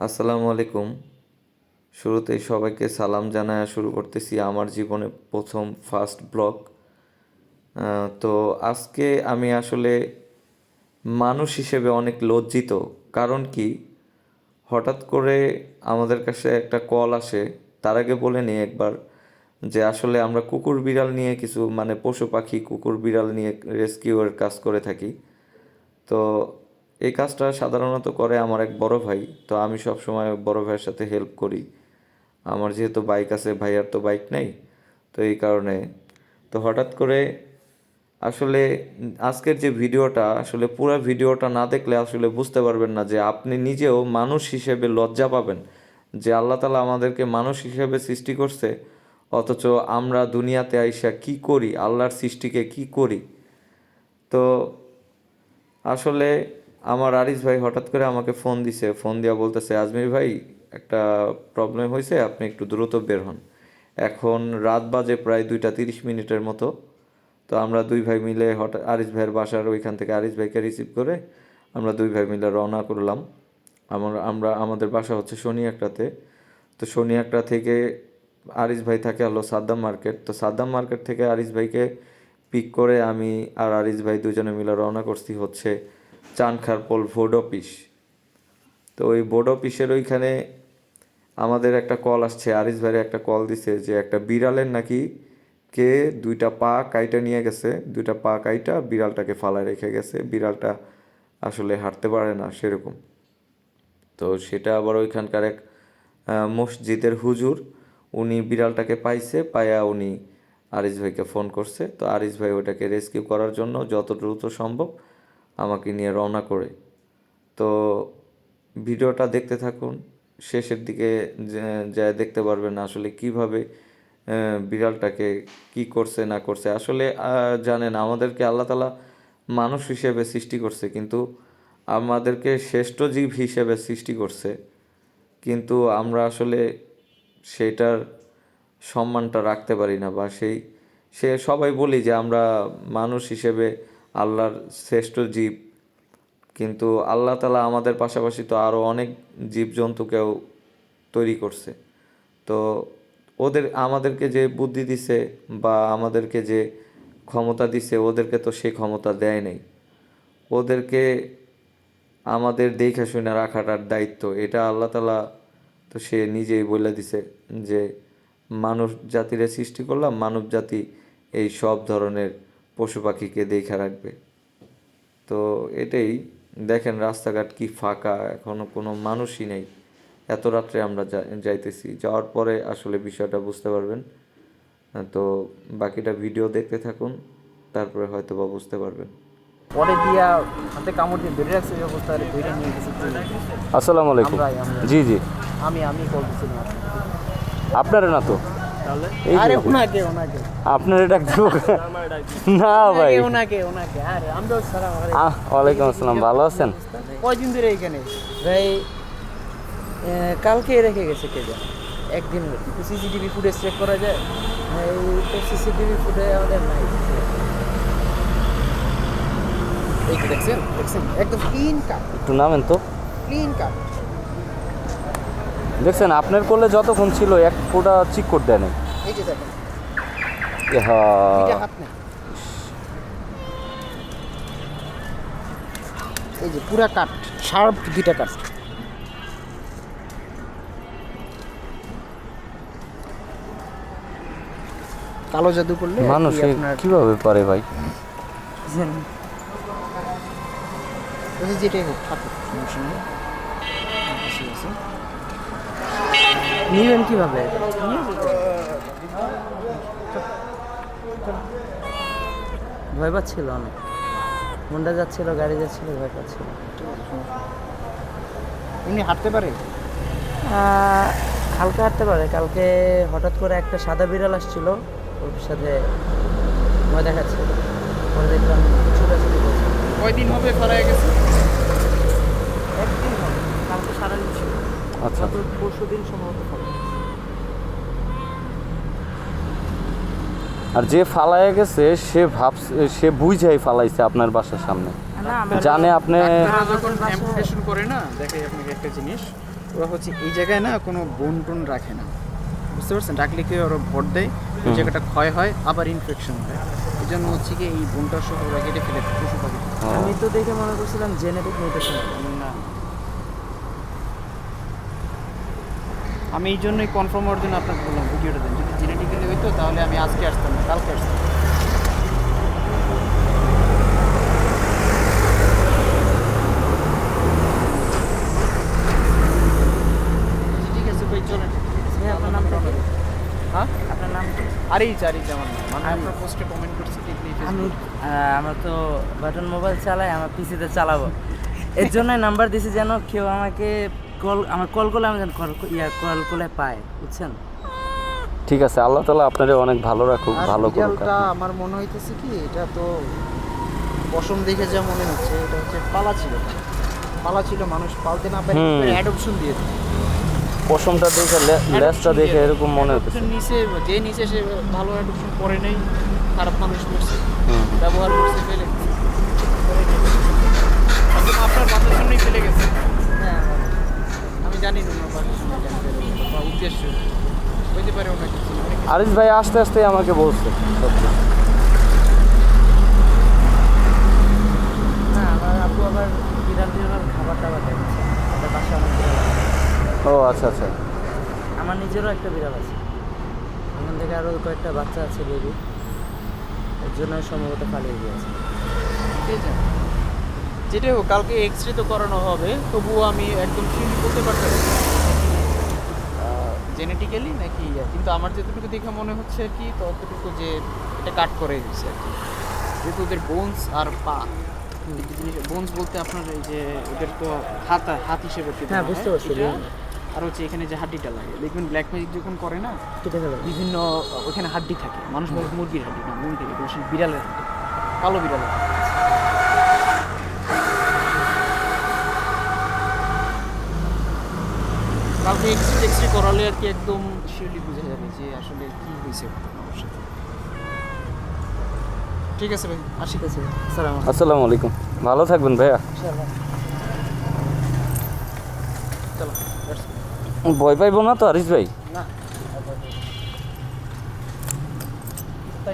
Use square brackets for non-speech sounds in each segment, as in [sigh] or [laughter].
আসসালামু আলাইকুম। শুরুতেই সবাইকে সালাম জানায় শুরু করতেছি আমার জীবনে প্রথম ফার্স্ট ব্লগ তো আজকে আমি আসলে মানুষ হিসেবে অনেক লজ্জিত। কারণ কি? হঠাৎ করে আমাদের কাছে একটা কল আসে। তার আগে বলে নিই একবার যে আসলে আমরা কুকুর বিড়াল নিয়ে কিছু মানে পশু পাখি কুকুর বিড়াল নিয়ে রেস্কিউয়ের কাজ করে থাকি। তো এই কাজটা সাধারণত করে আমার এক বড় ভাই, তো আমি সব সময় বড় ভাইয়ের সাথে হেল্প করি। আমার যেহেতু বাইক আছে, ভাইয়ার তো বাইক নেই, তো এই কারণে। তো হঠাৎ করে আসলে আজকের যে ভিডিওটা, আসলে পুরো ভিডিওটা না দেখলে আসলে বুঝতে পারবেন না যে আপনি নিজেও মানুষ হিসেবে লজ্জা পাবেন যে আল্লাহ তালা আমাদেরকে মানুষ হিসেবে সৃষ্টি করছে, অথচ আমরা দুনিয়াতে আইসা কি করি, আল্লাহর সৃষ্টিকে কি করি। তো আসলে আমার আরিস ভাই হঠাৎ করে আমাকে ফোন দিছে। ফোন দিয়া বলতেছে, আজমির ভাই, একটা প্রবলেম হয়েছে আপনি একটু দ্রুত বের হন। এখন রাত বাজে প্রায় দুইটা তিরিশ মিনিটের মতো। তো আমরা দুই ভাই মিলে হঠাৎ আরিস ভাইয়ের বাসার ওইখান থেকে আরিস ভাইকে রিসিভ করে আমরা দুই ভাই মিলে রওনা করলাম। আমার, আমরা, আমাদের বাসা হচ্ছে শনি একটাতে তো শনি একটা থেকে আরিস ভাই থাকে হলো সাদ্দাম মার্কেট। তো সাদ্দাম মার্কেট থেকে আরিস ভাইকে পিক করে আমি আর আরিস ভাই দুজনে মিলে রওনা করছি হচ্ছে চানখারপোল বোর্ড অফিস। তো ওই বোর্ড অফিসের ওইখানে আমাদের একটা কল আসছে, আরিস ভাইয়ের একটা কল দিছে যে একটা বিড়ালের নাকি কে দুইটা পা কাইটা নিয়ে গেছে, দুইটা পা কাইটা বিড়ালটাকে ফালায় রেখে গেছে, বিড়ালটা আসলে হাঁটতে পারে না, সেরকম। তো সেটা আবার ওইখানকার এক মসজিদের হুজুর, উনি বিড়ালটাকে পাইছে পায়া উনি আরিস ভাইকে ফোন করছে। তো আরিস ভাই ওটাকে রেস্কিউ করার জন্য যত দ্রুত সম্ভব আমাকে নিয়ে রওনা করে। তো ভিডিওটা দেখতে থাকুন, শেষের দিকে যে- দেখতে পারবেন আসলে কীভাবে বিড়ালটাকে কি করছে, না করছে। আসলে জানেন আমাদেরকে আল্লাহ তালা মানুষ হিসেবে সৃষ্টি করছে, কিন্তু আমাদেরকে শ্রেষ্ঠ জীব হিসেবে সৃষ্টি করছে। কিন্তু আমরা আসলে সেটার সম্মানটা রাখতে পারি না বা সেই, সে সবাই বলি যে আমরা মানুষ হিসেবে আল্লাহর শ্রেষ্ঠ জীব। কিন্তু আল্লাহ তালা আমাদের পাশাপাশি তো আরও অনেক জীবজন্তুকেও তৈরি করছে। তো ওদের, আমাদেরকে যে বুদ্ধি দিছে বা আমাদেরকে যে ক্ষমতা দিছে, ওদেরকে তো সেই ক্ষমতা দেয় নাই। ওদেরকে আমাদের দেখে শুনে রাখাটার দায়িত্ব, এটা আল্লাহ তালা তো সে নিজেই বলে দিছে যে মানুষ জাতিরে সৃষ্টি করলাম, মানব জাতি এই সব ধরনের পশু পাখিকে দেখে রাখবে। তো এটাই দেখেন রাস্তাঘাট কি ফাঁকা এখনও কোনো মানুষই নেই। এত রাত্রে আমরা যাইতেছি যাওয়ার পরে আসলে বিষয়টা বুঝতে পারবেন। তো বাকিটা ভিডিও দেখতে থাকুন তারপরে হয়তো বা বুঝতে পারবেন। পরে দিয়া হাতে কামড় দিয়ে ধরে রাখছে এই অবস্থা ধরে নিয়ে গেছে আসসালামু আলাইকুম। জি জি। আমি আমি কল দিছিলাম আপনারা না তো? আরে ওনাকে ওনাকে আপনার এটা একটু না ভাই। ওনাকে ওনাকে ওনাকে আরে আমি সালাম ওয়ালাইকুম আসসালাম ভালো আছেন? কয়দিন ধরে এখানে? ভাই কালকে রেখে গেছে কে জানে? একদিন সিসিটিভি ফুটেজ চেক করা যায়। তো সিসিটিভি ফুটে আমাদের নাই। এই দেখছেন দেখছেন? একদম ক্লিন কাট একটু নামেন তো। ক্লিন কাট দেখছেন আপনার কোলে যতক্ষণ ছিল এক ফোঁটা চিক করতে দেয় এই যে পুরা কাট শার্প দুইটা কাট। কালো জাদু করলে মানুষ কীভাবে পারে ভাই? যেটাই হোক থাকুক সমস্যা নেই। নিবেন কীভাবে? ভয় পাচ্ছিল অনেক মুন্ডা যাচ্ছিল গাড়ি যাচ্ছিল ভয় পাচ্ছিল। উনি হাঁটতে পারে? হালকা হাঁটতে পারে। কালকে হঠাৎ করে একটা সাদা বিড়াল আসছিল ওর সাথে ভয় দেখাচ্ছিল। পরে দেখলাম ছোটাছুটি করছে। কয়দিন হবে পালায় গেছে একদিন হবে কালকে সারাদিন ছিল আচ্ছা গত পরশু দিন সম্ভবত হবে। আর যে ফালায় গেছে সে ভাবছে সে বুঝাই ফালাইছে আপনার বাসার সামনে। জানে আপনি যখন অ্যাম্পুটেশন করে না আপনাকে একটা জিনিস ওরা হচ্ছে এই জায়গায় না কোনো বোন টোন রাখে না। বুঝতে পারছেন? রাখলে কি ওরা ভর দেয় ওই জায়গাটা ক্ষয় হয় আবার ইনফেকশন হয়। এই জন্য হচ্ছে কি এই বোনটার সহ ওরা কেটে ফেলে পশু পাখি। আমি তো দেখে মনে করছিলাম জেনেটিক মিউটেশন না আমি এই জন্যই কনফার্ম হওয়ার জন্য আপনাকে বললাম ভিডিওটা দেন। যদি জেনেটিক্যালি হইতো তাহলে আমি আজকে আসতাম না কালকে আসতাম। ঠিক আছে ভাই চলেন। আপনার নামটা? হ্যাঁ? আপনার নাম চারিজ আমার নাম। আমি আপনার পোস্টে কমেন্ট করছি দেখলি আমি আমরা। তো বাটন মোবাইল চালাই আমার পিসিতে চালাবো। এর জন্য নাম্বার দিছি যেন কেউ আমাকে কল আমার কল করলে আমি যেন কল ইয়া কল করলে পায় বুঝছেন? ঠিক আছে আল্লাহ তালা আপনারে অনেক ভালো রাখুক ভালো করুক আমার মনে হইতেছে কি এটা তো পশম দেখে যা মনে হচ্ছে এটা হচ্ছে পালা ছিল। পালা ছিল মানুষ পালতে না পারে। অ্যাডপশন দিয়ে পশমটা দেখে লেজটা দেখে এরকম মনে Adoption নিচে যে নিচে সে ভালো অ্যাডপশন করে নেই খারাপ মানুষ করছে। ব্যবহার করছে ফেলে আরিস ভাই আস্তে আস্তে আমাকে বলছে। ও আচ্ছা আচ্ছা। আমার নিজেরও একটা বিড়াল আছে। ওখান থেকে আরও কয়েকটা বাচ্চা আছে বেবি এর জন্য সম্ভবত পালিয়ে গিয়েছে। ঠিক আছে। যেটাই হোক কালকে এক্স রে তো করানো হবে। তবুও আমি একদম ঠিক বলতে পারতেছি জেনেটিক্যালি নাকি? ইয়া কিন্তু আমার যতটুকু দেখে মনে হচ্ছে আর কি ততটুকু যে এটা কাট করে দিচ্ছে আর কি। যেহেতু ওদের বোনস আর পা বোনস বলতে আপনার এই যে ওদের তো হাত হাত হিসেবে হ্যাঁ, বুঝতে পারছি, আর হচ্ছে এখানে যে হাড্ডিটা লাগে দেখবেন ব্ল্যাক ম্যাজিক যখন করে না বিভিন্ন ওখানে হাড্ডি থাকে। মানুষ মুরগির হাড্ডি না মুরগির বিড়ালের হাড্ডি। কালো বিড়ালের হাড্ডি। কালকে এক্সরে টেক্সরে করালে আর কি একদম শিওরলি বোঝা যাবে যে আসলে কি হয়েছে। ঠিক আছে ভাই। আসি ঠিক আছে আসসালামু আলাইকুম। ভালো থাকবেন ভাইয়া। ভয় পাইবো না তো আরিস ভাই? না।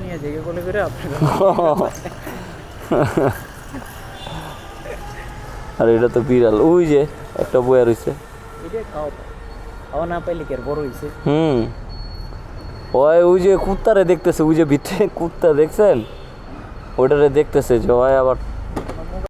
নিয়ে জেগে কোলে করে আপনার [laughs] আর এটা তো বিড়াল। ওই যে একটা বয়া রয়েছে। খাওয়া না পাইলে কি বড় হইছে? হুম। ওই ওই যে কুত্তারে দেখতেছে, ওই যে ভিতরে কুত্তা দেখছেন? ওটারে দেখতেছে যে, ওই আবার